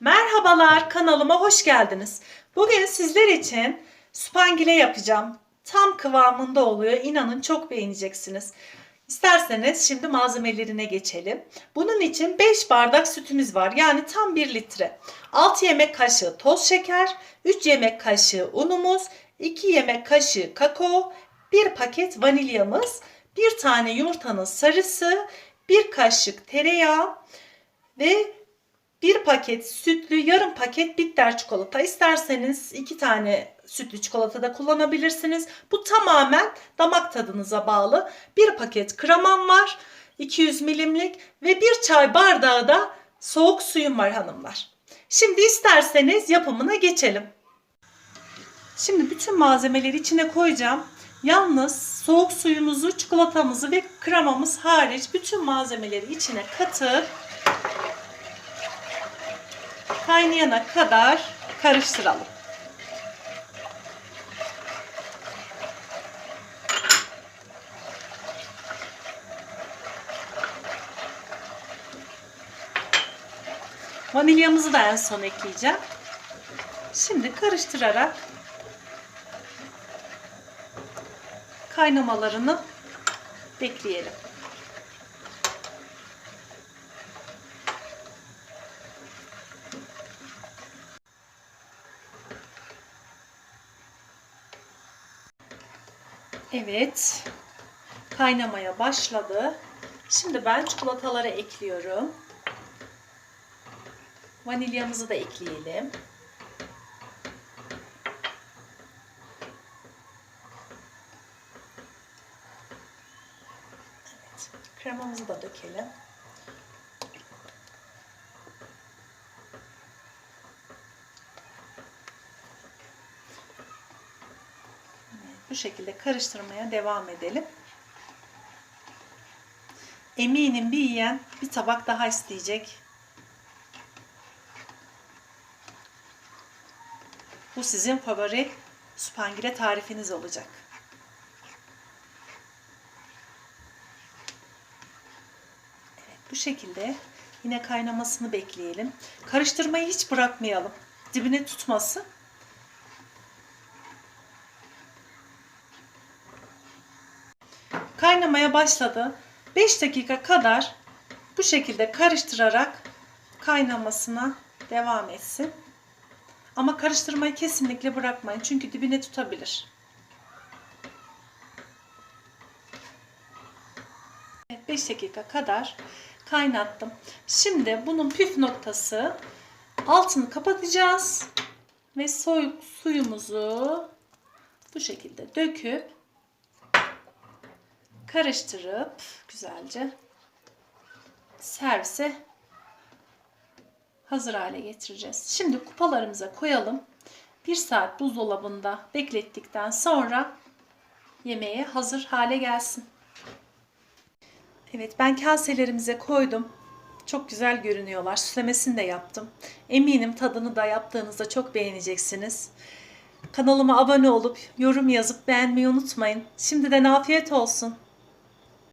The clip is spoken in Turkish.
Merhabalar kanalıma hoş geldiniz. Bugün sizler için spangile yapacağım. Tam kıvamında oluyor. İnanın çok beğeneceksiniz. İsterseniz şimdi malzemelerine geçelim. Bunun için 5 bardak sütümüz var. Yani tam 1 litre. 6 yemek kaşığı toz şeker, 3 yemek kaşığı unumuz, 2 yemek kaşığı kakao, 1 paket vanilyamız, 1 tane yumurtanın sarısı, 1 kaşık tereyağı ve bir paket sütlü, yarım paket bitter çikolata. İsterseniz iki tane sütlü çikolata da kullanabilirsiniz. Bu tamamen damak tadınıza bağlı. Bir paket kremam var. 200 milimlik ve bir çay bardağı da soğuk suyum var hanımlar. Şimdi isterseniz yapımına geçelim. Şimdi bütün malzemeleri içine koyacağım. Yalnız soğuk suyumuzu, çikolatamızı ve kremamız hariç bütün malzemeleri içine katıp kaynayana kadar karıştıralım. Vanilyamızı da en son ekleyeceğim. Şimdi karıştırarak kaynamalarını bekleyelim. Evet. Kaynamaya başladı. Şimdi ben çikolataları ekliyorum. Vanilyamızı da ekleyelim. Evet. Kremamızı da dökelim. Bu şekilde karıştırmaya devam edelim. Eminim bir yiyen bir tabak daha isteyecek. Bu sizin favori spangile tarifiniz olacak. Evet, bu şekilde yine kaynamasını bekleyelim. Karıştırmayı hiç bırakmayalım. Dibine tutmasın. Kaynamaya başladı. 5 dakika kadar bu şekilde karıştırarak kaynamasına devam etsin. Ama karıştırmayı kesinlikle bırakmayın çünkü dibine tutabilir. Evet, 5 dakika kadar kaynattım. Şimdi bunun püf noktası altını kapatacağız ve soyup suyumuzu bu şekilde döküp karıştırıp güzelce servise hazır hale getireceğiz. Şimdi kupalarımıza koyalım. Bir saat buzdolabında beklettikten sonra yemeğe hazır hale gelsin. Evet ben kaselerimize koydum. Çok güzel görünüyorlar. Süslemesini de yaptım. Eminim tadını da yaptığınızda çok beğeneceksiniz. Kanalıma abone olup yorum yazıp beğenmeyi unutmayın. Şimdiden afiyet olsun.